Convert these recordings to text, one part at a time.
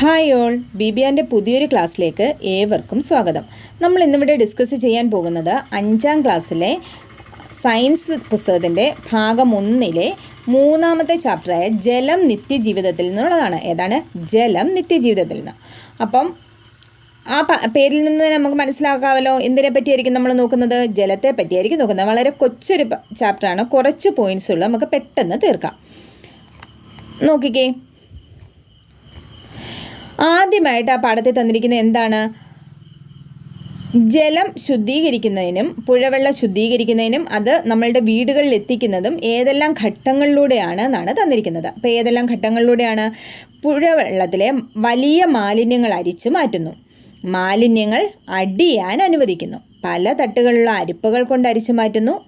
Hi all. B B ആന്റെ പുതിയൊരു ക്ലാസ്സിലേക്ക് ഏവർക്കും സ്വാഗതം. നമ്മൾ ഇന്നിവിടെ ഡിസ്കസ് ചെയ്യാൻ പോകുന്നത് അഞ്ചാം ക്ലാസ്സിലെ സയൻസ് പുസ്തകത്തിന്റെ ഭാഗം ഒന്നിലെ മൂന്നാമത്തെ ചാപ്റ്ററായ ജലം നിത്യജീവിതത്തിൽ നിന്നുള്ളതാണ്. ഏതാണ്? ജലം നിത്യജീവിതത്തിൽ നിന്ന്. അപ്പം ആ പേരിൽ നിന്ന് നമുക്ക് മനസ്സിലാക്കാമല്ലോ എന്തിനെ പറ്റിയായിരിക്കും നമ്മൾ നോക്കുന്നത്? ജലത്തെ പറ്റിയായിരിക്കും നോക്കുന്നത്. വളരെ കൊച്ചൊരു ചാപ്റ്ററാണ് കുറച്ച് പോയിന്റ്സ് ഉള്ളൂ. നമുക്ക് പെട്ടെന്ന് തീർക്കാം. നോക്കിക്കേ. ആദ്യമായിട്ട് ആ പാഠത്തിൽ തന്നിരിക്കുന്നത് എന്താണ്? ജലം ശുദ്ധീകരിക്കുന്നതിനും പുഴവെള്ളം ശുദ്ധീകരിക്കുന്നതിനും അത് നമ്മളുടെ വീടുകളിൽ എത്തിക്കുന്നതും ഏതെല്ലാം ഘട്ടങ്ങളിലൂടെയാണ് എന്നാണ് തന്നിരിക്കുന്നത്. അപ്പോൾ ഏതെല്ലാം ഘട്ടങ്ങളിലൂടെയാണ്? പുഴവെള്ളത്തിലെ വലിയ മാലിന്യങ്ങൾ അരിച്ചു മാറ്റുന്നു. മാലിന്യങ്ങൾ അടിയാൻ അനുവദിക്കുന്നു. പല തട്ടുകളുള്ള അരിപ്പകൾ കൊണ്ട് അരിച്ചു മാറ്റുന്നു.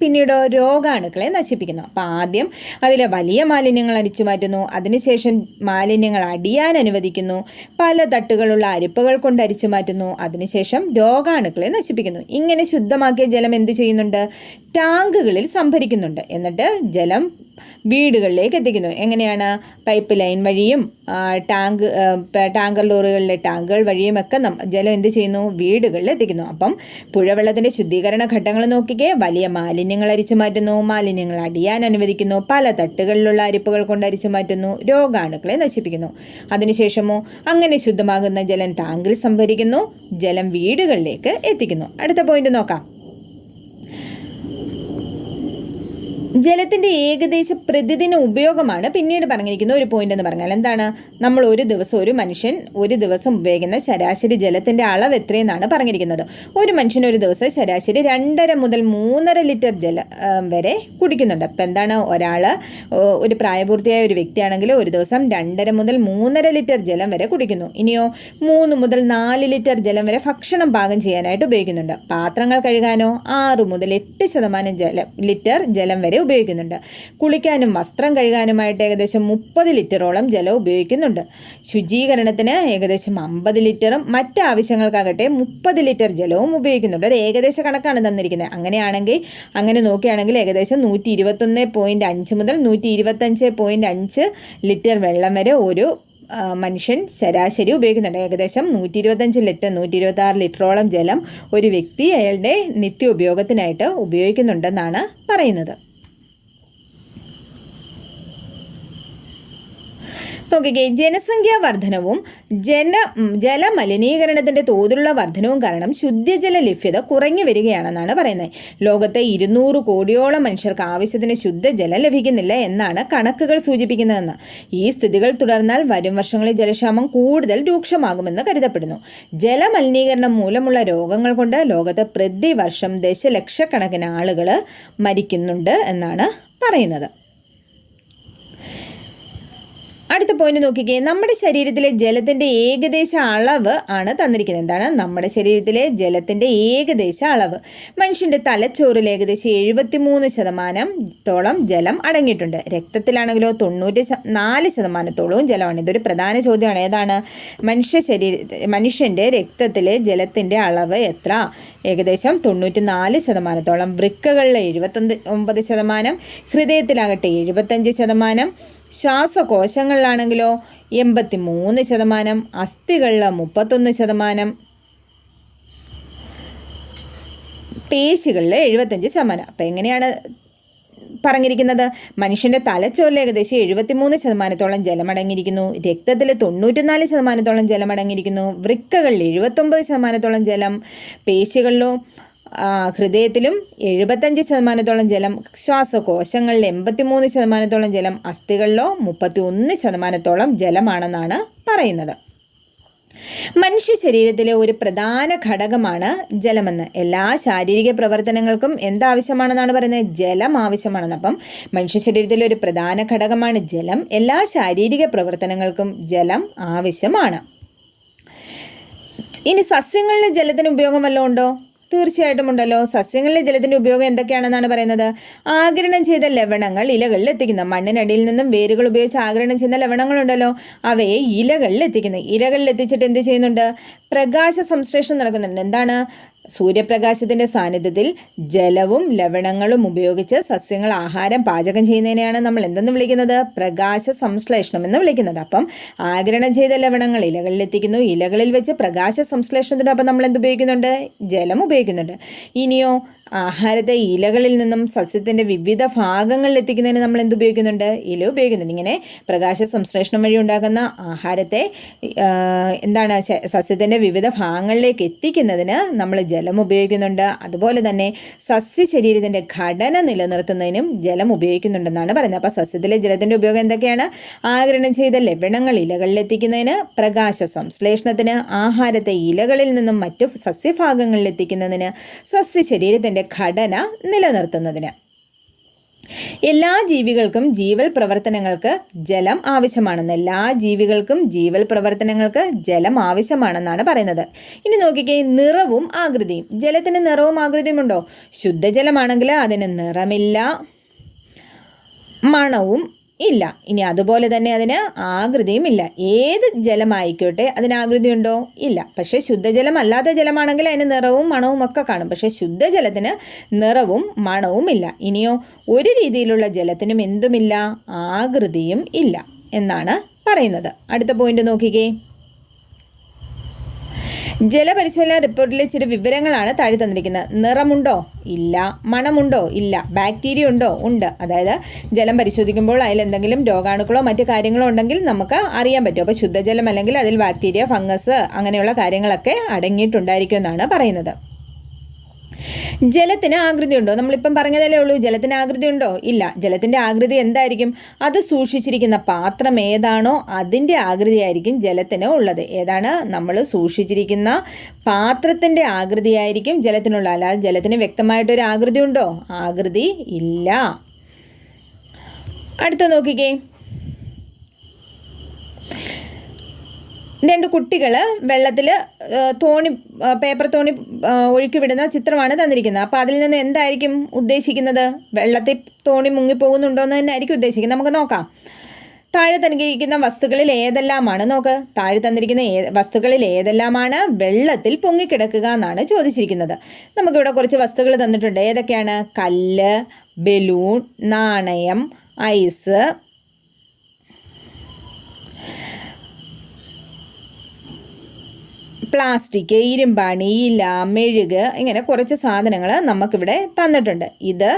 പിന്നീട് രോഗാണുക്കളെ നശിപ്പിക്കുന്നു. അപ്പോൾ ആദ്യം അതിലെ വലിയ മാലിന്യങ്ങൾ അരിച്ചു മാറ്റുന്നു. അതിനുശേഷം മാലിന്യങ്ങൾ അടിയാൻ അനുവദിക്കുന്നു. പല തട്ടുകളുള്ള അരിപ്പകൾ കൊണ്ട് അരിച്ചു മാറ്റുന്നു. അതിനുശേഷം രോഗാണുക്കളെ നശിപ്പിക്കുന്നു. ഇങ്ങനെ ശുദ്ധമാക്കിയ ജലം എന്ത് ചെയ്യുന്നുണ്ട്? ടാങ്കുകളിൽ സംഭരിക്കുന്നുണ്ട്. എന്നിട്ട് ജലം വീടുകളിലേക്ക് എത്തിക്കുന്നു. എങ്ങനെയാണ് പൈപ്പ് ലൈൻ വഴിയും ടാങ്ക് ടാങ്കർ ലോറികളിലെ ടാങ്കുകൾ വഴിയുമൊക്കെ ജലം എന്ത് ചെയ്യുന്നു? വീടുകളിൽ എത്തിക്കുന്നു. അപ്പം പുഴവെള്ളത്തിന്റെ ശുദ്ധീകരണ ഘട്ടങ്ങൾ നോക്കിക്കേ വലിയ മാലിന്യങ്ങൾ അരിച്ചു മാറ്റുന്നു. മാലിന്യങ്ങൾ അടിയാൻ അനുവദിക്കുന്നു. പല തട്ടുകളിലുള്ള അരിപ്പുകൾ കൊണ്ട് അരിച്ചു മാറ്റുന്നു. രോഗാണുക്കളെ നശിപ്പിക്കുന്നു. അതിനുശേഷമോ അങ്ങനെ ശുദ്ധമാകുന്ന ജലം ടാങ്കിൽ സംഭരിക്കുന്നു. ജലം വീടുകളിലേക്ക് എത്തിക്കുന്നു. അടുത്ത പോയിന്റ് നോക്കാം. ജലത്തിന്റെ ഏകദേശ പ്രതിദിന ഉപയോഗമാണ് പിന്നീട് പറഞ്ഞിരിക്കുന്ന ഒരു പോയിന്റ് എന്ന് പറഞ്ഞാൽ. എന്താണ്? നമ്മൾ ഒരു ദിവസം ഒരു മനുഷ്യൻ ഒരു ദിവസം ഉപയോഗിക്കുന്ന ശരാശരി ജലത്തിന്റെ അളവ് എത്രയെന്നാണ് പറഞ്ഞിരിക്കുന്നത്. ഒരു മനുഷ്യൻ ഒരു ദിവസം ശരാശരി രണ്ടര മുതൽ മൂന്നര ലിറ്റർ ജലം വരെ കുടിക്കുന്നുണ്ട്. അപ്പം എന്താണ്? ഒരാൾ ഒരു പ്രായപൂർത്തിയായ ഒരു വ്യക്തിയാണെങ്കിൽ ഒരു ദിവസം രണ്ടര മുതൽ മൂന്നര ലിറ്റർ ജലം വരെ കുടിക്കുന്നു. ഇനിയോ മൂന്ന് മുതൽ നാല് ലിറ്റർ ജലം വരെ ഭക്ഷണം പാകം ചെയ്യാനായിട്ട് ഉപയോഗിക്കുന്നുണ്ട്. പാത്രങ്ങൾ കഴുകാനോ ആറ് മുതൽ എട്ട് ശതമാനം ജലം ലിറ്റർ ജലം വരെ ഉപയോഗിക്കുന്നുണ്ട്. കുളിക്കാനും വസ്ത്രം കഴുകാനുമായിട്ട് ഏകദേശം മുപ്പത് ലിറ്ററോളം ജലം ഉപയോഗിക്കുന്നുണ്ട്. ശുചീകരണത്തിന് ഏകദേശം അമ്പത് ലിറ്ററും മറ്റ് ആവശ്യങ്ങൾക്കാകട്ടെ മുപ്പത് ലിറ്റർ ജലവും ഉപയോഗിക്കുന്നുണ്ട്. ഒരു ഏകദേശ കണക്കാണ് തന്നിരിക്കുന്നത്. അങ്ങനെയാണെങ്കിൽ അങ്ങനെ നോക്കുകയാണെങ്കിൽ ഏകദേശം നൂറ്റി ഇരുപത്തൊന്ന് പോയിന്റ് അഞ്ച് മുതൽ നൂറ്റി ഇരുപത്തഞ്ച് പോയിന്റ് അഞ്ച് ലിറ്റർ വെള്ളം വരെ ഒരു മനുഷ്യൻ ശരാശരി ഉപയോഗിക്കുന്നുണ്ട്. ഏകദേശം നൂറ്റി ഇരുപത്തഞ്ച് ലിറ്റർ നൂറ്റി ഇരുപത്തി ആറ് ലിറ്ററോളം ജലം ഒരു വ്യക്തി അയാളുടെ നിത്യോപയോഗത്തിനായിട്ട് ഉപയോഗിക്കുന്നുണ്ടെന്നാണ് പറയുന്നത്. നോക്കിക്കേ ജനസംഖ്യാ വർധനവും ജന ജലമലിനീകരണത്തിന്റെ തോതിലുള്ള വർധനവും കാരണം ശുദ്ധജല ലഭ്യത കുറഞ്ഞു വരികയാണെന്നാണ് പറയുന്നത്. ലോകത്തെ ഇരുന്നൂറ് കോടിയോളം മനുഷ്യർക്ക് ആവശ്യത്തിന് ശുദ്ധജലം ലഭിക്കുന്നില്ല എന്നാണ് കണക്കുകൾ സൂചിപ്പിക്കുന്നതെന്ന്. ഈ സ്ഥിതികൾ തുടർന്നാൽ വരും വർഷങ്ങളിൽ ജലക്ഷാമം കൂടുതൽ രൂക്ഷമാകുമെന്ന് കരുതപ്പെടുന്നു. ജലമലിനീകരണം മൂലമുള്ള രോഗങ്ങൾ കൊണ്ട് ലോകത്ത് പ്രതിവർഷം ദശലക്ഷക്കണക്കിന് ആളുകൾ മരിക്കുന്നുണ്ട് എന്നാണ് പറയുന്നത്. അടുത്ത പോയിന്റ് നോക്കിക്കേ. നമ്മുടെ ശരീരത്തിലെ ജലത്തിന്റെ ഏകദേശ അളവ് ആണ് തന്നിരിക്കുന്നത്. എന്താണ്? നമ്മുടെ ശരീരത്തിലെ ജലത്തിന്റെ ഏകദേശ അളവ്. മനുഷ്യന്റെ തലച്ചോറിൽ ഏകദേശം എഴുപത്തിമൂന്ന് ശതമാനത്തോളം ജലം അടങ്ങിയിട്ടുണ്ട്. രക്തത്തിലാണെങ്കിലോ തൊണ്ണൂറ്റി നാല് ശതമാനത്തോളവും ജലമാണ്. ഇതൊരു പ്രധാന ചോദ്യമാണ്. ഏതാണ്? മനുഷ്യ ശരീര മനുഷ്യന്റെ രക്തത്തിലെ ജലത്തിന്റെ അളവ് എത്ര? ഏകദേശം തൊണ്ണൂറ്റി നാല് ശതമാനത്തോളം. വൃക്കകളിലെ എഴുപത്തൊന്ന് ഒമ്പത് ശതമാനം ഹൃദയത്തിലാകട്ടെ എഴുപത്തഞ്ച് ശതമാനം ശ്വാസകോശങ്ങളിലാണെങ്കിലോ എൺപത്തി മൂന്ന് ശതമാനം അസ്ഥികളിൽ മുപ്പത്തൊന്ന് ശതമാനം പേശികളിൽ എഴുപത്തഞ്ച് ശതമാനം. അപ്പം എങ്ങനെയാണ് പറഞ്ഞിരിക്കുന്നത്? മനുഷ്യന്റെ തലച്ചോറിൽ ഏകദേശം എഴുപത്തിമൂന്ന് ശതമാനത്തോളം ജലമടങ്ങിയിരിക്കുന്നു. രക്തത്തിൽ തൊണ്ണൂറ്റിനാല് ശതമാനത്തോളം ജലമടങ്ങിയിരിക്കുന്നു. വൃക്കകളിൽ എഴുപത്തൊമ്പത് ശതമാനത്തോളം ജലം. പേശികളിലും ഹൃദയത്തിലും എഴുപത്തഞ്ച് ശതമാനത്തോളം ജലം ശ്വാസകോശങ്ങളിൽ എൺപത്തിമൂന്ന് ശതമാനത്തോളം ജലം അസ്ഥികളിലോ മുപ്പത്തി ഒന്ന് ശതമാനത്തോളം ജലമാണെന്നാണ് പറയുന്നത്. മനുഷ്യ ശരീരത്തിലെ ഒരു പ്രധാന ഘടകമാണ് ജലമെന്ന്. എല്ലാ ശാരീരിക പ്രവർത്തനങ്ങൾക്കും എന്താവശ്യമാണെന്നാണ് പറയുന്നത്? ജലം ആവശ്യമാണെന്ന് അപ്പം മനുഷ്യ ശരീരത്തിലെ ഒരു പ്രധാന ഘടകമാണ് ജലം. എല്ലാ ശാരീരിക പ്രവർത്തനങ്ങൾക്കും ജലം ആവശ്യമാണ്. ഇനി സസ്യങ്ങളിലെ ജലത്തിന് ഉപയോഗം വല്ലതും ഉണ്ടോ? തീർച്ചയായിട്ടും ഉണ്ടല്ലോ. സസ്യങ്ങളിലെ ജലത്തിന്റെ ഉപയോഗം എന്തൊക്കെയാണെന്നാണ് പറയുന്നത്? ആഗിരണം ചെയ്ത ലവണങ്ങൾ ഇലകളിൽ എത്തിക്കുന്ന. മണ്ണിനടിയിൽ നിന്നും വേരുകൾ ഉപയോഗിച്ച് ആഗിരണം ചെയ്യുന്ന ലവണങ്ങളുണ്ടല്ലോ. അവയെ ഇലകളിൽ എത്തിക്കുന്നത് ഇലകളിൽ എത്തിച്ചിട്ട് എന്ത് ചെയ്യുന്നുണ്ട്? പ്രകാശ സംശ്ലേഷണം നടക്കുന്നുണ്ട്. എന്താണ്? സൂര്യപ്രകാശത്തിന്റെ സാന്നിധ്യത്തിൽ ജലവും ലവണങ്ങളും ഉപയോഗിച്ച് സസ്യങ്ങൾ ആഹാരം പാചകം ചെയ്യുന്നതിനെയാണ് നമ്മൾ എന്തെന്ന് വിളിക്കുന്നത്? പ്രകാശ സംശ്ലേഷണം എന്ന് വിളിക്കുന്നത്. അപ്പം ആഗിരണം ചെയ്ത ലവണങ്ങൾ ഇലകളിൽ എത്തിക്കുന്നു. ഇലകളിൽ വെച്ച് പ്രകാശ സംശ്ലേഷണത്തിനൊപ്പം നമ്മൾ എന്ത് ഉപയോഗിക്കുന്നുണ്ട്? ജലം ഉപയോഗിക്കുന്നുണ്ട്. ഇനിയോ ആഹാരത്തെ ഇലകളിൽ നിന്നും സസ്യത്തിന്റെ വിവിധ ഭാഗങ്ങളിൽ എത്തിക്കുന്നതിന് നമ്മൾ എന്ത് ഉപയോഗിക്കുന്നുണ്ട്? ഇല ഉപയോഗിക്കുന്നുണ്ട്. ഇങ്ങനെ പ്രകാശ സംശ്ലേഷണം വഴി ഉണ്ടാക്കുന്ന ആഹാരത്തെ എന്താണ് സസ്യത്തിന്റെ വിവിധ ഭാഗങ്ങളിലേക്ക് എത്തിക്കുന്നതിന് നമ്മൾ ജലം ഉപയോഗിക്കുന്നുണ്ട്. അതുപോലെ തന്നെ സസ്യ ശരീരത്തിന്റെ ഘടന നിലനിർത്തുന്നതിനും ജലം ഉപയോഗിക്കുന്നുണ്ടെന്നാണ് പറയുന്നത്. അപ്പോൾ സസ്യത്തിലെ ജലത്തിന്റെ ഉപയോഗം എന്തൊക്കെയാണ്? ആഗിരണം ചെയ്ത ലവണങ്ങൾ ഇലകളിൽ എത്തിക്കുന്നതിന് പ്രകാശ സംശ്ലേഷണത്തിന് ആഹാരത്തെ ഇലകളിൽ നിന്നും മറ്റു സസ്യഭാഗങ്ങളിൽ എത്തിക്കുന്നതിന് സസ്യ ശരീരത്തിന്റെ ഘടന നിലനിർത്തുന്നതിന്. എല്ലാ ജീവികൾക്കും ജീവൽ പ്രവർത്തനങ്ങൾക്ക് ജലം ആവശ്യമാണെന്ന് എല്ലാ ജീവികൾക്കും ജീവൽ പ്രവർത്തനങ്ങൾക്ക് ജലം ആവശ്യമാണെന്നാണ് പറയുന്നത്. ഇനി നോക്കിക്കേ നിറവും ആകൃതിയും. ജലത്തിന് നിറവും ആകൃതിയും ഉണ്ടോ? ശുദ്ധജലമാണെങ്കിൽ അതിന് നിറമില്ല. മണവും ഇല്ല. ഇനി അതുപോലെ തന്നെ അതിന് ആകൃതിയും ഇല്ല. ഏത് ജലമായിക്കോട്ടെ അതിന് ആകൃതി ഉണ്ടോ? ഇല്ല. പക്ഷേ ശുദ്ധജലം അല്ലാത്ത ജലമാണെങ്കിൽ അതിന് നിറവും മണവും ഒക്കെ കാണും. പക്ഷേ ശുദ്ധജലത്തിന് നിറവും മണവും ഇല്ല. ഇനിയോ ഒരു രീതിയിലുള്ള ജലത്തിനും എന്തുമില്ല? ആകൃതിയും ഇല്ല എന്നാണ് പറയുന്നത്. അടുത്ത പോയിന്റ് നോക്കിക്കേ. ജലപരിശോധന റിപ്പോർട്ടിലെ ചില വിവരങ്ങളാണ് താഴെ തന്നിരിക്കുന്നത്. നിറമുണ്ടോ? ഇല്ല. മണമുണ്ടോ? ഇല്ല. ബാക്ടീരിയ ഉണ്ടോ? ഉണ്ട്. അതായത് ജലം പരിശോധിക്കുമ്പോൾ അതിൽ എന്തെങ്കിലും രോഗാണുക്കളോ മറ്റ് കാര്യങ്ങളോ ഉണ്ടെങ്കിൽ നമുക്ക് അറിയാൻ പറ്റും. അപ്പോൾ ശുദ്ധജലം അല്ലെങ്കിൽ അതിൽ ബാക്ടീരിയ ഫംഗസ് അങ്ങനെയുള്ള കാര്യങ്ങളൊക്കെ അടങ്ങിയിട്ടുണ്ടായിരിക്കും എന്നാണ് പറയുന്നത്. ജലത്തിന് ആകൃതി ഉണ്ടോ? നമ്മളിപ്പം പറഞ്ഞതല്ലേ ഉള്ളൂ ജലത്തിന് ആകൃതി ഉണ്ടോ? ഇല്ല. ജലത്തിന്റെ ആകൃതി എന്തായിരിക്കും? അത് സൂക്ഷിച്ചിരിക്കുന്ന പാത്രം ഏതാണോ അതിന്റെ ആകൃതിയായിരിക്കും ജലത്തിന് ഉള്ളത്. ഏതാണ്? നമ്മൾ സൂക്ഷിച്ചിരിക്കുന്ന പാത്രത്തിന്റെ ആകൃതിയായിരിക്കും ജലത്തിനുള്ള അല്ലാതെ ജലത്തിന് വ്യക്തമായിട്ടൊരു ആകൃതി ഉണ്ടോ? ആകൃതി ഇല്ല. അടുത്ത നോക്കിക്കേ. രണ്ട് കുട്ടികൾ വെള്ളത്തിൽ തോണി പേപ്പർ തോണി ഒഴുക്കി വിടുന്ന ചിത്രമാണ് തന്നിരിക്കുന്നത്. അപ്പോൾ അതിൽ നിന്ന് എന്തായിരിക്കും ഉദ്ദേശിക്കുന്നത്? വെള്ളത്തിൽ തോണി മുങ്ങിപ്പോകുന്നുണ്ടോ എന്ന് തന്നെ ആയിരിക്കും ഉദ്ദേശിക്കുന്നത്. നമുക്ക് നോക്കാം. താഴെ തന്നിരിക്കുന്ന വസ്തുക്കളിൽ ഏതെല്ലാമാണ്? നോക്ക്. താഴെ തന്നിരിക്കുന്ന ഏ വസ്തുക്കളിൽ ഏതെല്ലാമാണ്? വെള്ളത്തിൽ പൊങ്ങിക്കിടക്കുക എന്നാണ് ചോദിച്ചിരിക്കുന്നത്. നമുക്കിവിടെ കുറച്ച് വസ്തുക്കൾ തന്നിട്ടുണ്ട്. ഏതൊക്കെയാണ്? കല്ല് ബലൂൺ നാണയം ഐസ് പ്ലാസ്റ്റിക് ഇരുമ്പാണി ഇല മെഴുക് ഇങ്ങനെ കുറച്ച് സാധനങ്ങൾ നമുക്കിവിടെ തന്നിട്ടുണ്ട്. ഇത്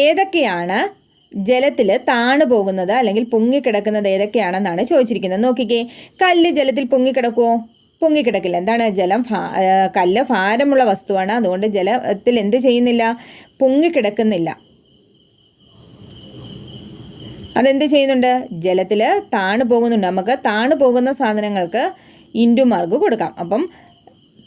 ഏതൊക്കെയാണ്? ജലത്തിൽ താണു പോകുന്നത് അല്ലെങ്കിൽ പൊങ്ങിക്കിടക്കുന്നത് ഏതൊക്കെയാണെന്നാണ് ചോദിച്ചിരിക്കുന്നത്. നോക്കിക്കേ കല്ല് ജലത്തിൽ പൊങ്ങിക്കിടക്കുമോ പൊങ്ങിക്കിടക്കില്ല. എന്താണ് ജലം? കല്ല് ഭാരമുള്ള വസ്തുവാണ്. അതുകൊണ്ട് ജലത്തിൽ എന്ത് ചെയ്യുന്നില്ല? പൊങ്ങിക്കിടക്കുന്നില്ല. അതെന്ത് ചെയ്യുന്നുണ്ട്? ജലത്തിൽ താണു പോകുന്നുണ്ട്. നമുക്ക് താണു പോകുന്ന സാധനങ്ങൾക്ക് ഇൻഡു മാർക്ക് കൊടുക്കാം. അപ്പം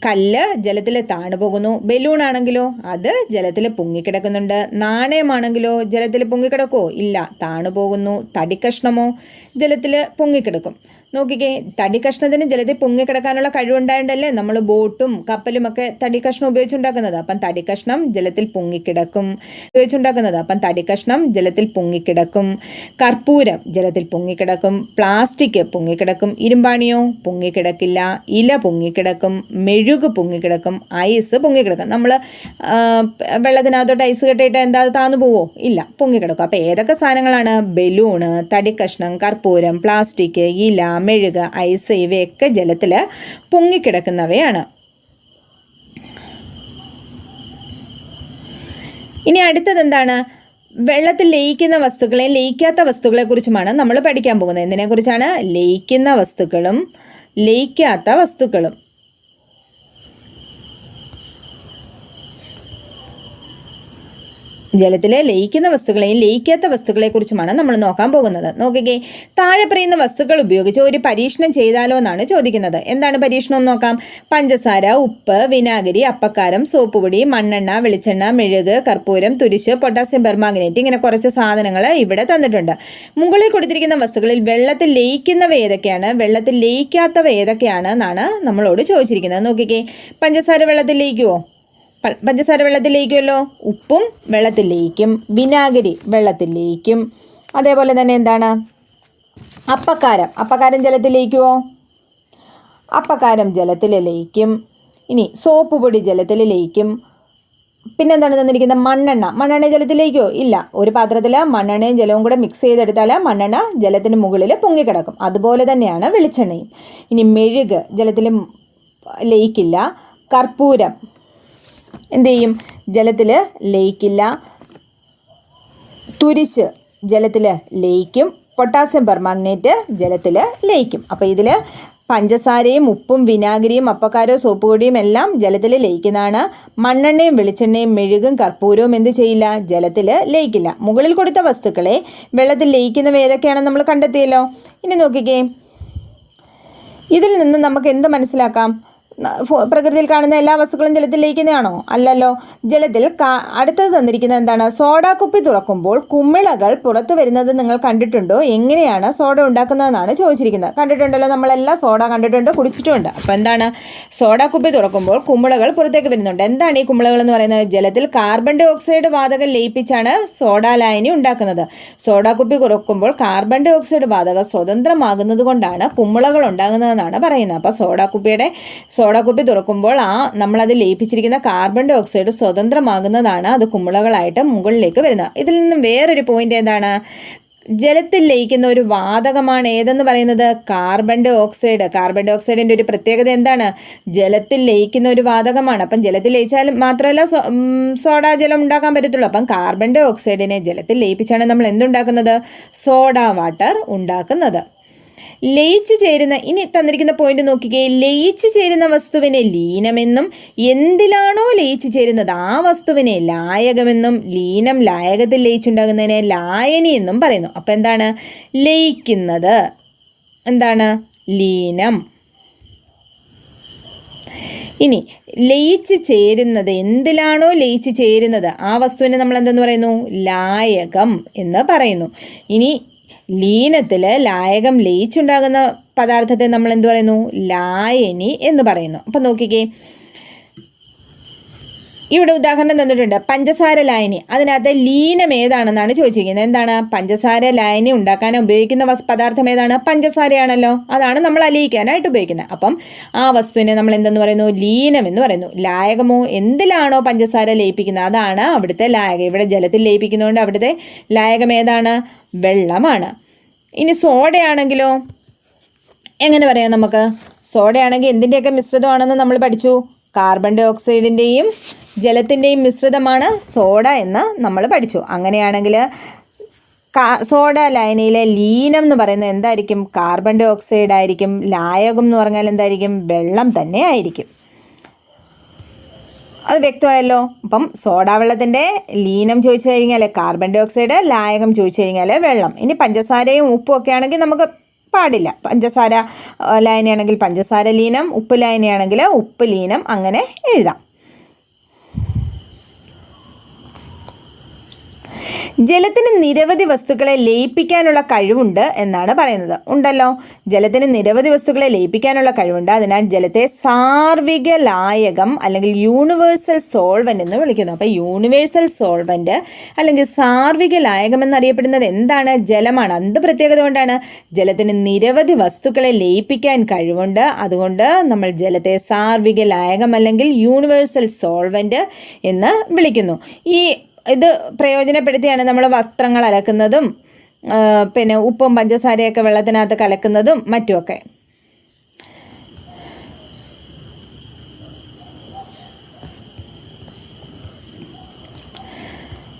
കല്ല് ജലത്തിൽ താണു പോകുന്നു. ബലൂൺ ആണെങ്കിലോ അത് ജലത്തിൽ പൊങ്ങിക്കിടക്കുന്നുണ്ട്. നാണയമാണെങ്കിലോ ജലത്തിൽ പൊങ്ങിക്കിടക്കുമോ ഇല്ല താണു പോകുന്നു. തടിക്കഷ്ണമോ ജലത്തിൽ പൊങ്ങിക്കിടക്കും. നോക്കിക്കേ തടി കഷ്ണത്തിന് ജലത്തിൽ പൊങ്ങിക്കിടക്കാനുള്ള കഴിവുണ്ടായിട്ടല്ലേ നമ്മൾ ബോട്ടും കപ്പലും ഒക്കെ തടി കഷ്ണം ഉപയോഗിച്ചുണ്ടാക്കുന്നത്. അപ്പം തടി കഷ്ണം ജലത്തിൽ പൊങ്ങിക്കിടക്കും. ഉപയോഗിച്ചുണ്ടാക്കുന്നത്. അപ്പം തടി കഷ്ണം ജലത്തിൽ പൊങ്ങിക്കിടക്കും. കർപ്പൂരം ജലത്തിൽ പൊങ്ങിക്കിടക്കും. പ്ലാസ്റ്റിക് പൊങ്ങിക്കിടക്കും. ഇരുമ്പാണിയോ പൊങ്ങിക്കിടക്കില്ല. ഇല പൊങ്ങിക്കിടക്കും. മെഴുക് പൊങ്ങിക്കിടക്കും. ഐസ് പൊങ്ങിക്കിടക്കും. നമ്മൾ വെള്ളത്തിനകത്തോട്ട് ഐസ് കെട്ടിയിട്ട് എന്താ താന്നു പോവോ? ഇല്ല. പൊങ്ങിക്കിടക്കും. അപ്പോൾ ഏതൊക്കെ സാധനങ്ങളാണ്? ബലൂണ് തടി കഷ്ണം കർപ്പൂരം പ്ലാസ്റ്റിക് ഇല മെഴുക് ഐസ് ഇവയൊക്കെ ജലത്തിൽ പൊങ്ങിക്കിടക്കുന്നവയാണ്. ഇനി അടുത്തത് എന്താണ് വെള്ളത്തിൽ ലയിക്കുന്ന വസ്തുക്കളെ ലയിക്കാത്ത വസ്തുക്കളെ കുറിച്ചുമാണ് നമ്മൾ പഠിക്കാൻ പോകുന്നത്. എന്തിനെക്കുറിച്ചാണ്? ലയിക്കുന്ന വസ്തുക്കളും ലയിക്കാത്ത വസ്തുക്കളും. ജലത്തിൽ ലയിക്കുന്ന വസ്തുക്കളെയും ലയിക്കാത്ത വസ്തുക്കളെക്കുറിച്ചുമാണ് നമ്മൾ നോക്കാൻ പോകുന്നത്. നോക്കിക്കേ താഴെ പറയുന്ന വസ്തുക്കൾ ഉപയോഗിച്ച് ഒരു പരീക്ഷണം ചെയ്താലോ എന്നാണ് ചോദിക്കുന്നത്. എന്താണ് പരീക്ഷണം എന്ന് നോക്കാം. പഞ്ചസാര ഉപ്പ് വിനാഗിരി അപ്പക്കാരം സോപ്പ് പൊടി മണ്ണെണ്ണ വെളിച്ചെണ്ണ മെഴുക് കർപ്പൂരം തുരിശ് പൊട്ടാസ്യം പെർമാഗ്നേറ്റ് ഇങ്ങനെ കുറച്ച് സാധനങ്ങൾ ഇവിടെ തന്നിട്ടുണ്ട്. മുകളിൽ കൊടുത്തിരിക്കുന്ന വസ്തുക്കളിൽ വെള്ളത്തിൽ ലയിക്കുന്നവ ഏതൊക്കെയാണ്? വെള്ളത്തിൽ ലയിക്കാത്തവ ഏതൊക്കെയാണ് എന്നാണ് നമ്മളോട് ചോദിച്ചിരിക്കുന്നത്. നോക്കിക്കേ പഞ്ചസാര വെള്ളത്തിൽ ലയിക്കുമോ പഞ്ചസാര വെള്ളത്തിൽ ലയിക്കുമല്ലോ? ഉപ്പും വെള്ളത്തിൽ ലയിക്കും. വിനാഗിരി വെള്ളത്തിൽ ലയിക്കും. അതേപോലെ തന്നെ എന്താണ്? അപ്പക്കാരം. അപ്പക്കാരം ജലത്തിൽ ലയിക്കുമോ അപ്പക്കാരം ജലത്തിൽ ലയിക്കും. ഇനി സോപ്പ് പൊടി ജലത്തിൽ ലയിക്കും. പിന്നെന്താണ് തന്നിരിക്കുന്നത് മണ്ണെണ്ണ. മണ്ണെണ്ണ ജലത്തിൽ ലയിക്കുമോ ഇല്ല. ഒരു പാത്രത്തിൽ മണ്ണെണ്ണയും ജലവും കൂടെ മിക്സ് ചെയ്തെടുത്താൽ മണ്ണെണ്ണ ജലത്തിന് മുകളിൽ പൊങ്ങിക്കിടക്കും. അതുപോലെ തന്നെയാണ് വെളിച്ചെണ്ണയും. ഇനി മെഴുക് ജലത്തിൽ ലയിക്കില്ല. കർപ്പൂരം. എന്ത് ചെയ്യും ജലത്തിൽ ലയിക്കില്ല. തുരിശ് ജലത്തിൽ ലയിക്കും. പൊട്ടാസ്യം പെർമാഗ്നേറ്റ് ജലത്തിൽ ലയിക്കും. അപ്പോൾ ഇതിൽ പഞ്ചസാരയും ഉപ്പും വിനാഗിരിയും അപ്പക്കാരോ സോപ്പ് പൊടിയും എല്ലാം ജലത്തിൽ ലയിക്കുന്നതാണ്. മണ്ണെണ്ണയും വെളിച്ചെണ്ണയും മെഴുകും കർപ്പൂരവും എന്ത് ചെയ്യില്ല? ജലത്തിൽ ലയിക്കില്ല. മുകളിൽ കൊടുത്ത വസ്തുക്കളെ വെള്ളത്തിൽ ലയിക്കുന്നവ ഏതൊക്കെയാണെന്ന് നമ്മൾ കണ്ടെത്തിയല്ലോ? ഇനി നോക്കിക്കേ. ഇതിൽ നിന്ന് നമുക്ക് എന്ത് മനസ്സിലാക്കാം? പ്രകൃതിയിൽ കാണുന്ന എല്ലാ വസ്തുക്കളും ജലത്തിൽ ലയിക്കുന്നതാണോ? അല്ലല്ലോ. ജലത്തിൽ അടുത്തത് തന്നിരിക്കുന്നത് എന്താണ്? സോഡ കുപ്പി തുറക്കുമ്പോൾ കുമിളകൾ പുറത്തു വരുന്നത് നിങ്ങൾ കണ്ടിട്ടുണ്ടോ? എങ്ങനെയാണ് സോഡ ഉണ്ടാക്കുന്നതെന്നാണ് ചോദിച്ചിരിക്കുന്നത്. കണ്ടിട്ടുണ്ടല്ലോ. നമ്മളെല്ലാം സോഡ കണ്ടിട്ടുണ്ട് കുടിച്ചിട്ടുണ്ട്. അപ്പോൾ എന്താണ്? സോഡ കുപ്പി തുറക്കുമ്പോൾ കുമിളകൾ പുറത്തേക്ക് വരുന്നുണ്ട്. എന്താണ് ഈ കുമിളകൾ എന്ന് പറയുന്നത്? ജലത്തിൽ കാർബൺ ഡൈ ഓക്സൈഡ് വാതകം ലയിപ്പിച്ചാണ് സോഡ ലായനി ഉണ്ടാക്കുന്നത്. സോഡ കുപ്പി തുറക്കുമ്പോൾ കാർബൺ ഡൈ ഓക്സൈഡ് വാതകം സ്വതന്ത്രമാകുന്നത് കൊണ്ടാണ് കുമിളകൾ ഉണ്ടാകുന്നതെന്നാണ് പറയുന്നത്. അപ്പോൾ സോഡ കുപ്പിയുടെ സോഡ കുപ്പി തുറക്കുമ്പോൾ ആ നമ്മളത് ലയിപ്പിച്ചിരിക്കുന്ന കാർബൺ ഡൈ ഓക്സൈഡ് സ്വതന്ത്രമാകുന്നതാണ് അത് കുമിളകളായിട്ട് മുകളിലേക്ക് വരുന്നത്. ഇതിൽ നിന്നും വേറൊരു പോയിന്റ് എന്താണ് ജലത്തിൽ ലയിക്കുന്ന ഒരു വാതകമാണ് ഏതെന്ന് പറയുന്നത്? കാർബൺ ഡൈ ഓക്സൈഡ് കാർബൺ ഡൈ ഓക്സൈഡിന്റെ ഒരു പ്രത്യേകത എന്താണ്? ജലത്തിൽ ലയിക്കുന്ന ഒരു വാതകമാണ്. അപ്പം ജലത്തിൽ ലയിച്ചാൽ മാത്രമല്ല സോഡാ ജലം ഉണ്ടാക്കാൻ പറ്റത്തുള്ളൂ. അപ്പം കാർബൺ ഡൈ ഓക്സൈഡിനെ ജലത്തിൽ ലയിപ്പിച്ചാണ് നമ്മൾ എന്തുണ്ടാക്കുന്നത്? സോഡ വാട്ടർ ഉണ്ടാക്കുന്നത്. ലയിച്ചു ചേരുന്ന ഇനി തന്നിരിക്കുന്ന പോയിന്റ് നോക്കിക്കേ. ലയിച്ചു ചേരുന്ന വസ്തുവിനെ ലീനമെന്നും എന്തിലാണോ ലയിച്ചു ചേരുന്നത് ആ വസ്തുവിനെ ലായകമെന്നും ലീനം ലായകത്തിൽ ലയിച്ചുണ്ടാകുന്നതിനെ ലായനി എന്നും പറയുന്നു. അപ്പം എന്താണ്? ലയിക്കുന്നത്. എന്താണ്? ലീനം. ഇനി ലയിച്ച് ചേരുന്നത് എന്തിലാണോ ലയിച്ച് ചേരുന്നത് ആ വസ്തുവിനെ നമ്മൾ എന്തെന്ന് പറയുന്നു? ലായകം എന്ന് പറയുന്നു. ഇനി ലീനത്തിൽ ലായകം ലയിച്ചുണ്ടാകുന്ന പദാർത്ഥത്തെ നമ്മൾ എന്ത് പറയുന്നു? ലായനി എന്ന് പറയുന്നു. അപ്പം നോക്കിക്കേ ഇവിടെ ഉദാഹരണം തന്നിട്ടുണ്ട് പഞ്ചസാര ലായനി. അതിനകത്ത് ലീനം ഏതാണെന്നാണ് ചോദിച്ചിരിക്കുന്നത്. എന്താണ്? പഞ്ചസാര ലായനി ഉണ്ടാക്കാൻ ഉപയോഗിക്കുന്ന പദാർത്ഥം ഏതാണ്? പഞ്ചസാരയാണല്ലോ. അതാണ് നമ്മൾ അലിയിക്കാനായിട്ട് ഉപയോഗിക്കുന്നത്. അപ്പം ആ വസ്തുവിനെ നമ്മൾ എന്തെന്ന് പറയുന്നു? ലീനം എന്ന് പറയുന്നു. ലായകമോ എന്തിലാണോ പഞ്ചസാര ലയിപ്പിക്കുന്നത്? അതാണ് അവിടുത്തെ ലായകം. ഇവിടെ ജലത്തിൽ ലയിപ്പിക്കുന്നതുകൊണ്ട് അവിടുത്തെ ലായകം ഏതാണ്? വെള്ളമാണ്. ഇനി സോഡയാണെങ്കിലോ? എങ്ങനെ പറയാം നമുക്ക്? സോഡയാണെങ്കിൽ എന്തിന്റെയൊക്കെ മിശ്രിതമാണെന്ന് നമ്മൾ പഠിച്ചു? കാർബൺ ഡൈ ഓക്സൈഡിന്റെയും ജലത്തിന്റെയും മിശ്രിതമാണ് സോഡ എന്ന് നമ്മൾ പഠിച്ചു. അങ്ങനെയാണെങ്കിൽ സോഡ ലൈനയിലെ ലീനം എന്ന് പറയുന്നത് എന്തായിരിക്കും? കാർബൺ ഡൈ ഓക്സൈഡ് ആയിരിക്കും. ലായകം എന്ന് പറഞ്ഞാൽ എന്തായിരിക്കും? വെള്ളം തന്നെ ആയിരിക്കും. അത് വ്യക്തമായല്ലോ? അപ്പം സോഡ വെള്ളത്തിന്റെ ലീനം ചോദിച്ചു കഴിഞ്ഞാൽ കാർബൺ ഡൈ ഓക്സൈഡ് ലായകം ചോദിച്ചു കഴിഞ്ഞാൽ വെള്ളം. ഇനി പഞ്ചസാരയും ഉപ്പും ഒക്കെ ആണെങ്കിൽ നമുക്ക് പാടില്ല. പഞ്ചസാര ലായനിയാണെങ്കിൽ പഞ്ചസാര ലീനം ഉപ്പ് ലായനിയാണെങ്കിൽ ഉപ്പ് ലീനം. അങ്ങനെ എഴുതാം. ജലത്തിന് നിരവധി വസ്തുക്കളെ ലയിപ്പിക്കാനുള്ള കഴിവുണ്ട് എന്നാണ് പറയുന്നത്. ഉണ്ടല്ലോ? ജലത്തിന് നിരവധി വസ്തുക്കളെ ലയിപ്പിക്കാനുള്ള കഴിവുണ്ട്. അതിനാൽ ജലത്തെ സാർവിക ലായകം അല്ലെങ്കിൽ യൂണിവേഴ്സൽ സോൾവന്റ് എന്ന് വിളിക്കുന്നു. അപ്പോൾ യൂണിവേഴ്സൽ സോൾവന്റ് അല്ലെങ്കിൽ സാർവിക ലായകം എന്നറിയപ്പെടുന്നത് എന്താണ്? ജലമാണ്. എന്ത് പ്രത്യേകത കൊണ്ടാണ്? ജലത്തിന് നിരവധി വസ്തുക്കളെ ലയിപ്പിക്കാൻ കഴിവുണ്ട്. അതുകൊണ്ട് നമ്മൾ ജലത്തെ സാർവിക ലായകം അല്ലെങ്കിൽ യൂണിവേഴ്സൽ സോൾവന്റ് എന്ന് വിളിക്കുന്നു. ഈ ഇത് പ്രയോജനപ്പെടുത്തിയാണ് നമ്മൾ വസ്ത്രങ്ങൾ അലക്കുന്നതും പിന്നെ ഉപ്പും പഞ്ചസാരയൊക്കെ വെള്ളത്തിനകത്ത് കലക്കുന്നതും മറ്റുമൊക്കെ.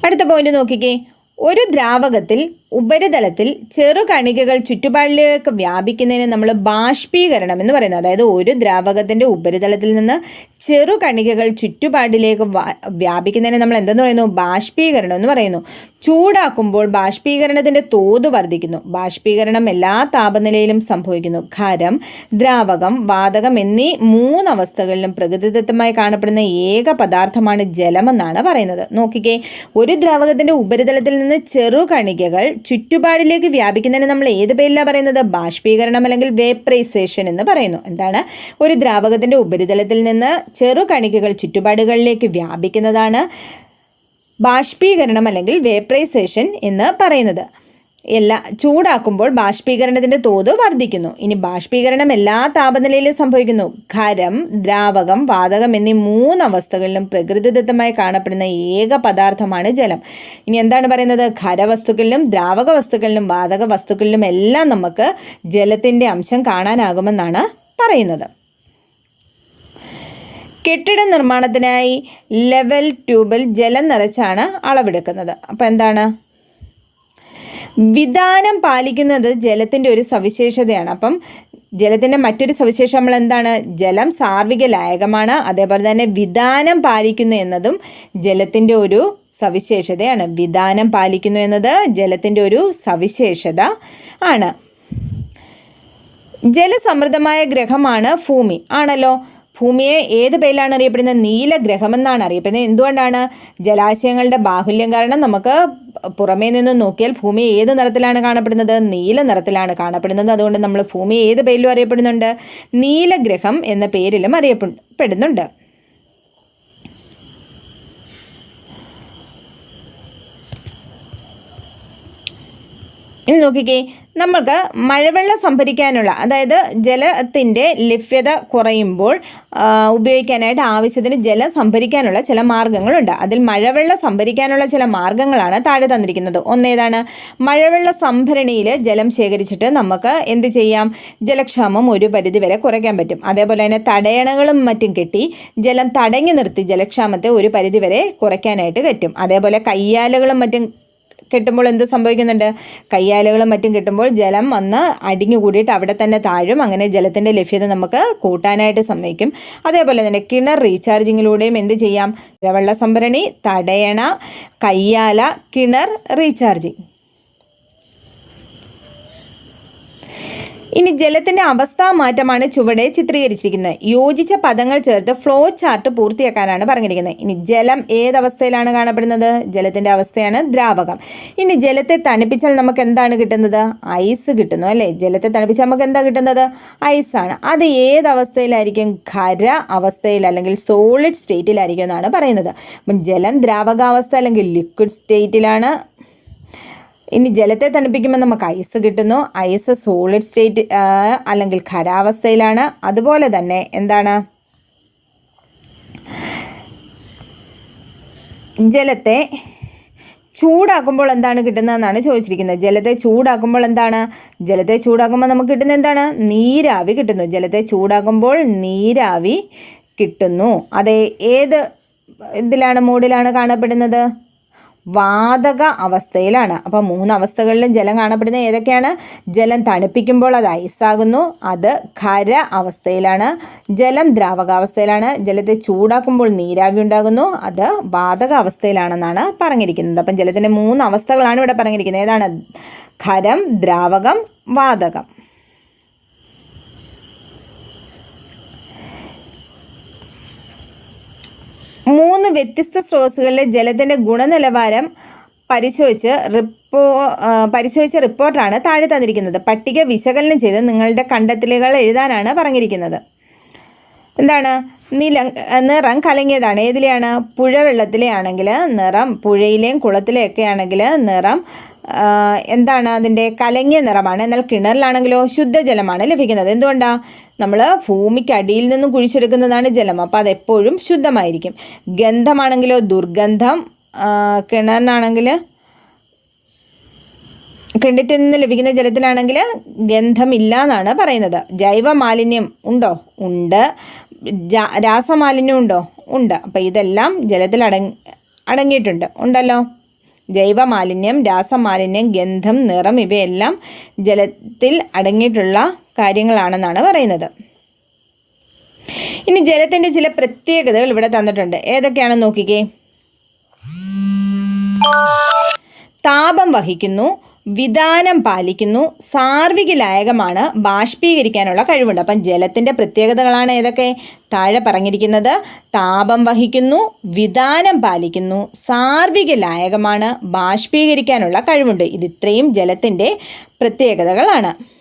അടുത്ത പോയിന്റ് നോക്കിക്കേ. ഒരു ദ്രാവകത്തിൽ ഉപരിതലത്തിൽ ചെറുകണികകൾ ചുറ്റുപാടിലേക്ക് വ്യാപിക്കുന്നതിന് നമ്മൾ ബാഷ്പീകരണം എന്ന് പറയുന്നത്. അതായത് ഒരു ദ്രാവകത്തിന്റെ ഉപരിതലത്തിൽ നിന്ന് ചെറുകണികകൾ ചുറ്റുപാടിലേക്ക് വാ- വ്യാപിക്കുന്നതിന് നമ്മൾ എന്തെന്ന് പറയുന്നു? ബാഷ്പീകരണം എന്ന് പറയുന്നു. ചൂടാക്കുമ്പോൾ ബാഷ്പീകരണത്തിന്റെ തോത് വർദ്ധിക്കുന്നു. ബാഷ്പീകരണം എല്ലാ താപനിലയിലും സംഭവിക്കുന്നു. ഖരം ദ്രാവകം വാതകം എന്നീ മൂന്നവസ്ഥകളിലും പ്രകൃതിദത്തമായി കാണപ്പെടുന്ന ഏക പദാർത്ഥമാണ് ജലമെന്നാണ് പറയുന്നത്. നോക്കിക്കേ ഒരു ദ്രാവകത്തിന്റെ ഉപരിതലത്തിൽ നിന്ന് ചെറുകണികകൾ ചുറ്റുപാടിലേക്ക് വ്യാപിക്കുന്നതിന് നമ്മൾ ഏത് പേരിലാണ് പറയുന്നത്? ബാഷ്പീകരണം അല്ലെങ്കിൽ വേപ്രൈസേഷൻ എന്ന് പറയുന്നു. എന്താണ്? ഒരു ദ്രാവകത്തിന്റെ ഉപരിതലത്തിൽ നിന്ന് ചെറു ചെറുകണികകൾ ചുറ്റുപാടുകളിലേക്ക് വ്യാപിക്കുന്നതാണ് ബാഷ്പീകരണം അല്ലെങ്കിൽ വേപ്രൈസേഷൻ എന്ന് പറയുന്നത്. എല്ലാ ചൂടാക്കുമ്പോൾ ബാഷ്പീകരണത്തിന്റെ തോത് വർദ്ധിക്കുന്നു. ഇനി ബാഷ്പീകരണം എല്ലാ താപനിലയിലും സംഭവിക്കുന്നു. ഖരം ദ്രാവകം വാതകം എന്നീ മൂന്ന് അവസ്ഥകളിലും പ്രകൃതിദത്തമായി കാണപ്പെടുന്ന ഏക പദാർത്ഥമാണ് ജലം. ഇനി എന്താണ് പറയുന്നത്? ഖരവസ്തുക്കളിലും ദ്രാവക വസ്തുക്കളിലും വാതക വസ്തുക്കളിലും എല്ലാം നമുക്ക് ജലത്തിന്റെ അംശം കാണാനാകുമെന്നാണ് പറയുന്നത്. കെട്ടിട നിർമ്മാണത്തിനായി ലെവൽ ട്യൂബിൽ ജലം നിറച്ചാണ് അളവെടുക്കുന്നത്. അപ്പോൾ എന്താണ്? വിധാനം പാലിക്കുന്നത് ജലത്തിന്റെ ഒരു സവിശേഷതയാണ്. അപ്പം ജലത്തിന്റെ മറ്റൊരു സവിശേഷം നമ്മൾ എന്താണ് ജലം സാർവിക ലായകമാണ്. അതേപോലെ തന്നെ വിധാനം പാലിക്കുന്നു എന്നതും ജലത്തിന്റെ ഒരു സവിശേഷതയാണ്. വിധാനം പാലിക്കുന്നു എന്നത് ജലത്തിന്റെ ഒരു സവിശേഷത ആണ്. ജലസമൃദ്ധമായ ഗ്രഹമാണ് ഭൂമി. ആണല്ലോ? ഭൂമിയെ ഏത് പേരിലാണ് അറിയപ്പെടുന്നത്? നീലഗ്രഹമെന്നാണ് അറിയപ്പെടുന്നത്. എന്തുകൊണ്ടാണ്? ജലാശയങ്ങളുടെ ബാഹുല്യം കാരണം നമുക്ക് പുറമേ നിന്ന് നോക്കിയാൽ ഭൂമി ഏത് നിറത്തിലാണ് കാണപ്പെടുന്നത്? നീല നിറത്തിലാണ് കാണപ്പെടുന്നത്. അതുകൊണ്ട് നമ്മൾ ഭൂമി ഏത് പേരിലും അറിയപ്പെടുന്നുണ്ട്? നീലഗ്രഹം എന്ന പേരിലും അറിയപ്പെടുന്നുണ്ട്. ഇനി നോക്കിക്കേ. നമുക്ക് മഴവെള്ളം സംഭരിക്കാനുള്ള അതായത് ജലത്തിന്റെ ലഭ്യത കുറയുമ്പോൾ ഉപയോഗിക്കാനായിട്ട് ആവശ്യത്തിന് ജലം സംഭരിക്കാനുള്ള ചില മാർഗങ്ങളുണ്ട് അതിൽ മഴവെള്ളം സംഭരിക്കാനുള്ള ചില മാർഗങ്ങളാണ് താഴെ തന്നിരിക്കുന്നത്. ഒന്നേതാണ് മഴവെള്ള സംഭരണിയിൽ ജലം ശേഖരിച്ചിട്ട് നമുക്ക് എന്ത് ചെയ്യാം? ജലക്ഷാമം ഒരു പരിധിവരെ കുറയ്ക്കാൻ പറ്റും. അതേപോലെ തന്നെ തടയണകളും മറ്റും കെട്ടി ജലം തടഞ്ഞു നിർത്തി ജലക്ഷാമത്തെ ഒരു പരിധിവരെ കുറയ്ക്കാനായിട്ട് പറ്റും. അതേപോലെ കയ്യാലുകളും മറ്റും കെട്ടുമ്പോൾ എന്ത് സംഭവിക്കുന്നുണ്ട്? കയ്യാലുകളും മറ്റും കെട്ടുമ്പോൾ ജലം വന്ന് അടിഞ്ഞു കൂടിയിട്ട് അവിടെ തന്നെ താഴും. അങ്ങനെ ജലത്തിന്റെ ലഭ്യത നമുക്ക് കൂട്ടാനായിട്ട് സമ്മതിക്കും അതേപോലെ തന്നെ കിണർ റീചാർജിങ്ങിലൂടെയും എന്ത് ചെയ്യാം? വെള്ളസംഭരണി തടയണ കയ്യാല കിണർ റീചാർജിങ് ഇനി ജലത്തിന്റെ അവസ്ഥാ മാറ്റമാണ് ചുവടെ ചിത്രീകരിച്ചിരിക്കുന്നത്. യോജിച്ച പദങ്ങൾ ചേർത്ത് ഫ്ലോ ചാർട്ട് പൂർത്തിയാക്കാനാണ് പറഞ്ഞിരിക്കുന്നത്. ഇനി ജലം ഏതവസ്ഥയിലാണ് കാണപ്പെടുന്നത്? ജലത്തിന്റെ അവസ്ഥയാണ് ദ്രാവകം. ഇനി ജലത്തെ തണുപ്പിച്ചാൽ നമുക്ക് എന്താണ് കിട്ടുന്നത്? ഐസ് കിട്ടുന്നു അല്ലേ? ജലത്തെ തണുപ്പിച്ചാൽ നമുക്ക് എന്താ കിട്ടുന്നത്? ഐസാണ് അത് ഏതവസ്ഥയിലായിരിക്കും? ഖര അവസ്ഥയിൽ അല്ലെങ്കിൽ സോളിഡ് സ്റ്റേറ്റിലായിരിക്കും എന്നാണ് പറയുന്നത്. അപ്പം ജലം ദ്രാവകാവസ്ഥ അല്ലെങ്കിൽ ലിക്വിഡ് സ്റ്റേറ്റിലാണ് ഇനി ജലത്തെ തണുപ്പിക്കുമ്പോൾ നമുക്ക് ഐസ് കിട്ടുന്നു. ഐസ് സോളിഡ് സ്റ്റേറ്റ് അല്ലെങ്കിൽ ഖരാവസ്ഥയിലാണ് അതുപോലെ തന്നെ എന്താണ്? ജലത്തെ ചൂടാക്കുമ്പോൾ എന്താണ് കിട്ടുന്നതെന്നാണ് ചോദിച്ചിരിക്കുന്നത്. ജലത്തെ ചൂടാക്കുമ്പോൾ എന്താണ്? ജലത്തെ ചൂടാക്കുമ്പോൾ നമുക്ക് കിട്ടുന്നത് എന്താണ്? നീരാവി കിട്ടുന്നു. ജലത്തെ ചൂടാക്കുമ്പോൾ നീരാവി കിട്ടുന്നു. അതെ ഏത് ഇതിലാണ് മൂടിലാണ് കാണപ്പെടുന്നത്? വാതക അവസ്ഥയിലാണ്. അപ്പോൾ മൂന്ന് അവസ്ഥകളിലും ജലം കാണപ്പെടുന്നത് ഏതൊക്കെയാണ്? ജലം തണുപ്പിക്കുമ്പോൾ അത് ഐസാകുന്നു അത് ഖര അവസ്ഥയിലാണ്. ജലം ദ്രാവകാവസ്ഥയിലാണ്. ജലത്തെ ചൂടാക്കുമ്പോൾ നീരാവി ഉണ്ടാകുന്നു. അത് വാതക അവസ്ഥയിലാണെന്നാണ് പറഞ്ഞിരിക്കുന്നത്. അപ്പം ജലത്തിന്റെ മൂന്ന് അവസ്ഥകളാണ് ഇവിടെ പറഞ്ഞിരിക്കുന്നത്. ഏതാണ്? ഖരം ദ്രാവകം വാതകം. മൂന്ന് വ്യത്യസ്ത സ്രോതസ്സുകളിലെ ജലത്തിന്റെ ഗുണനിലവാരം പരിശോധിച്ച് റിപ്പോ പരിശോധിച്ച റിപ്പോർട്ടാണ് താഴെ തന്നിരിക്കുന്നത്. പട്ടിക വിശകലനം ചെയ്ത് നിങ്ങളുടെ കണ്ടെത്തലുകൾ എഴുതാനാണ് പറഞ്ഞിരിക്കുന്നത്. എന്താണ്? നില നിറം കലങ്ങിയതാണ്. ഏതിലെയാണ്? പുഴ ആണെങ്കിൽ നിറം പുഴയിലെയും കുളത്തിലെയൊക്കെ ആണെങ്കിൽ നിറം എന്താണ് അതിന്റെ കലങ്ങിയ നിറമാണ്. എന്നാൽ കിണറിലാണെങ്കിലോ ശുദ്ധജലമാണ് ലഭിക്കുന്നത്. എന്തുകൊണ്ടാണ് നമ്മൾ ഭൂമിക്കടിയിൽ നിന്നും കുഴിച്ചെടുക്കുന്നതാണ് ജലം. അപ്പോൾ അതെപ്പോഴും ശുദ്ധമായിരിക്കും. ഗന്ധമാണെങ്കിലോ ദുർഗന്ധം കിണറിനാണെങ്കിൽ കിണറ്റിൽ നിന്ന് ലഭിക്കുന്ന ജലത്തിലാണെങ്കിൽ ഗന്ധമില്ല എന്നാണ് പറയുന്നത്. ജൈവ മാലിന്യം ഉണ്ടോ? ഉണ്ട്. രാസമാലിന്യം ഉണ്ടോ? ഉണ്ട്. അപ്പോൾ ഇതെല്ലാം ജലത്തിൽ അടങ്ങി അടങ്ങിയിട്ടുണ്ട്. ഉണ്ടല്ലോ? ജൈവമാലിന്യം രാസമാലിന്യം ഗന്ധം നിറം ഇവയെല്ലാം ജലത്തിൽ അടങ്ങിയിട്ടുള്ള കാര്യങ്ങളാണെന്നാണ് പറയുന്നത്. ഇനി ജലത്തിന്റെ ചില പ്രത്യേകതകൾ ഇവിടെ തന്നിട്ടുണ്ട്. ഏതൊക്കെയാണെന്ന് നോക്കിക്കേ. താപം വഹിക്കുന്നു. വിധാനം പാലിക്കുന്നു. സാർവിക ലായകമാണ് ബാഷ്പീകരിക്കാനുള്ള കഴിവുണ്ട്. അപ്പം ജലത്തിന്റെ പ്രത്യേകതകളാണ് ഏതൊക്കെ? താഴെ പറഞ്ഞിരിക്കുന്നത് താപം വഹിക്കുന്നു വിധാനം പാലിക്കുന്നു. സാർവിക ലായകമാണ് ബാഷ്പീകരിക്കാനുള്ള കഴിവുണ്ട്. ഇത് ഇത്രയും ജലത്തിന്റെ പ്രത്യേകതകളാണ്.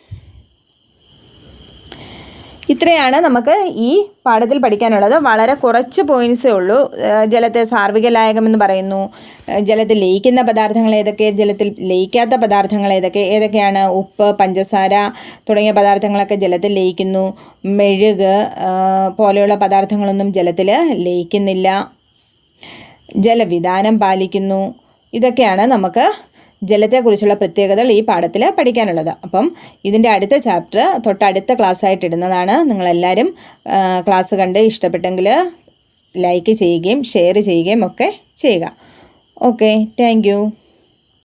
ഇത്രയാണ് നമുക്ക് ഈ പാഠത്തിൽ പഠിക്കാനുള്ളത്. വളരെ കുറച്ച് പോയിൻസേ ഉള്ളൂ. ജലത്തെ സാർവിക ലായകമെന്ന് പറയുന്നു. ജലത്തിൽ ലയിക്കുന്ന പദാർത്ഥങ്ങൾ ഏതൊക്കെ? ജലത്തിൽ ലയിക്കാത്ത പദാർത്ഥങ്ങൾ ഏതൊക്കെ? ഏതൊക്കെയാണ്? ഉപ്പ് പഞ്ചസാര തുടങ്ങിയ പദാർത്ഥങ്ങളൊക്കെ ജലത്തിൽ ലയിക്കുന്നു. മെഴുക് പോലെയുള്ള പദാർത്ഥങ്ങളൊന്നും ജലത്തിൽ ലയിക്കുന്നില്ല. ജലവിധാനം പാലിക്കുന്നു. ഇതൊക്കെയാണ് നമുക്ക് ജലത്തെക്കുറിച്ചുള്ള പ്രത്യേകതകൾ ഈ പാഠത്തിൽ പഠിക്കാനുള്ളത്. അപ്പം ഇതിന്റെ അടുത്ത ചാപ്റ്റർ തൊട്ടടുത്ത ക്ലാസ്സായിട്ട് ഇടുന്നതാണ്. നിങ്ങളെല്ലാവരും ക്ലാസ് കണ്ട് ഇഷ്ടപ്പെട്ടെങ്കിൽ ലൈക്ക് ചെയ്യുകയും ഷെയർ ചെയ്യുകയും ഒക്കെ ചെയ്യുക. Okay thank